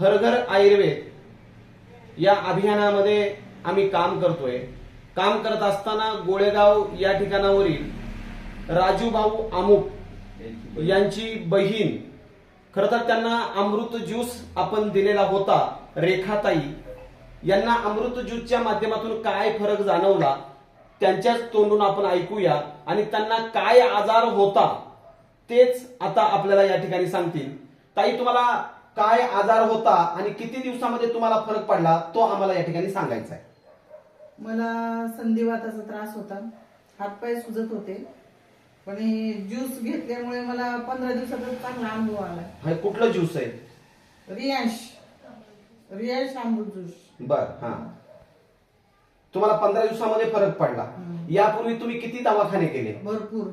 हर घर आयुर्वेद या अभियानामध्ये आम्ही काम करतोय. काम करत असताना गोळेगाव या ठिकाणावरील राजू भाऊ अमुक यांची बहीण खर तर त्यांना अमृत ज्यूस आपण दिलेला होता रेखाताई. यांना अमृत ज्यूसच्या माध्यमातून काय फरक जाणवला त्यांच्याच तोंडून आपण ऐकूया. आणि त्यांना काय आजार होता तेच आता आपल्याला या ठिकाणी सांगतील. ताई तुम्हाला काय आजार होता आणि किती दिवसामध्ये तुम्हाला फरक पडला तो आम्हाला या ठिकाणी सांगायचा आहे. मला संधिवाताचा त्रास होता. हातपाय सुजत होते. पण हे ज्यूस घेतल्यामुळे मला पंधरा दिवसातच चांगला अनुभव आला. हे कुठलं ज्यूस आहे? रियांश. रियांश अमृत ज्यूस. बर हा. तुम्हाला पंधरा दिवसामध्ये फरक पडला. यापूर्वी तुम्ही किती दवाखाने केले? भरपूर.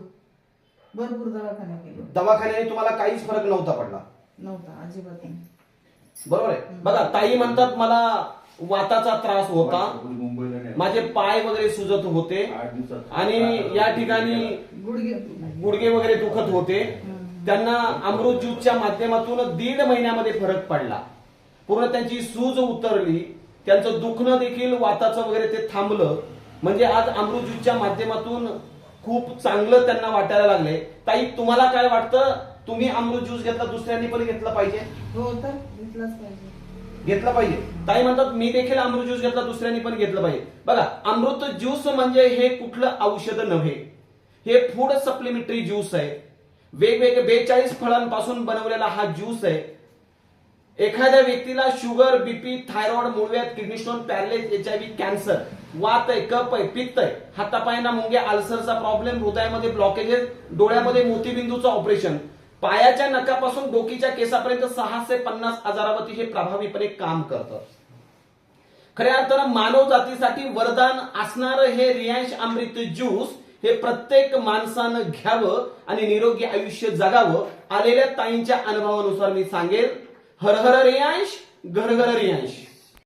भरपूर दवाखाने केले. दवाखान्याने तुम्हाला काहीच फरक नव्हता पडला. नव्हता अजिबात नाही. बरोबर आहे. बघा ताई म्हणतात मला वाताचा त्रास होता. मुंबईला नाही. माझे पाय वगैरे सुजत होते. आठ दिवसात आणि या ठिकाणी गुडघे गुडघे वगैरे दुखत होते. त्यांना अमृत ज्यूसच्या माध्यमातून दीड महिन्यामध्ये फरक पडला. पूर्ण त्यांची सूज उतरली. त्यांचं दुखणं देखील वाताचं वगैरे ते थांबलं. म्हणजे आज अमृत ज्यूसच्या माध्यमातून खूप चांगलं त्यांना वाटायला लागले ताई तुम्हाला काय वाटतं? तुम्ही अमृत ज्यूस घेतला दुसऱ्यांनी पण घेतलं पाहिजे? हो तर घेतलाच पाहिजे. घेतलं पाहिजे. ताई म्हणतात मी देखील अमृत ज्यूस घेतला दुसऱ्यांनी पण घेतलं पाहिजे. बघा अमृत ज्यूस म्हणजे हे कुठलं औषध नव्हे. हे फूड सप्लिमेंटरी ज्यूस आहे. वेगवेगळे बेचाळीस फळांपासून बनवलेला हा ज्यूस आहे. एखाद्या व्यक्तीला शुगर बीपी थायरॉइड मूळव्याध kidney stone paralysis H I V cancer वात आहे कप आहे पित्त आहे हातापायांना मुंग्या अल्सरचा प्रॉब्लेम हृदयामध्ये ब्लॉकेजेस डोळ्यामध्ये मोतीबिंदूचं ऑपरेशन. पायाच्या नकापासून डोकीच्या केसापर्यंत सहाशे पन्नास हजारावरती हे प्रभावीपणे काम करतं. खऱ्या अर्थानं मानव जातीसाठी वरदान असणारं हे रियांश अमृत ज्यूस हे प्रत्येक माणसानं घ्यावं आणि निरोगी आयुष्य जगावं आलेल्या ताईंच्या अनुभवानुसार मी सांगेल. हर हर रियांश घर घर रियांश.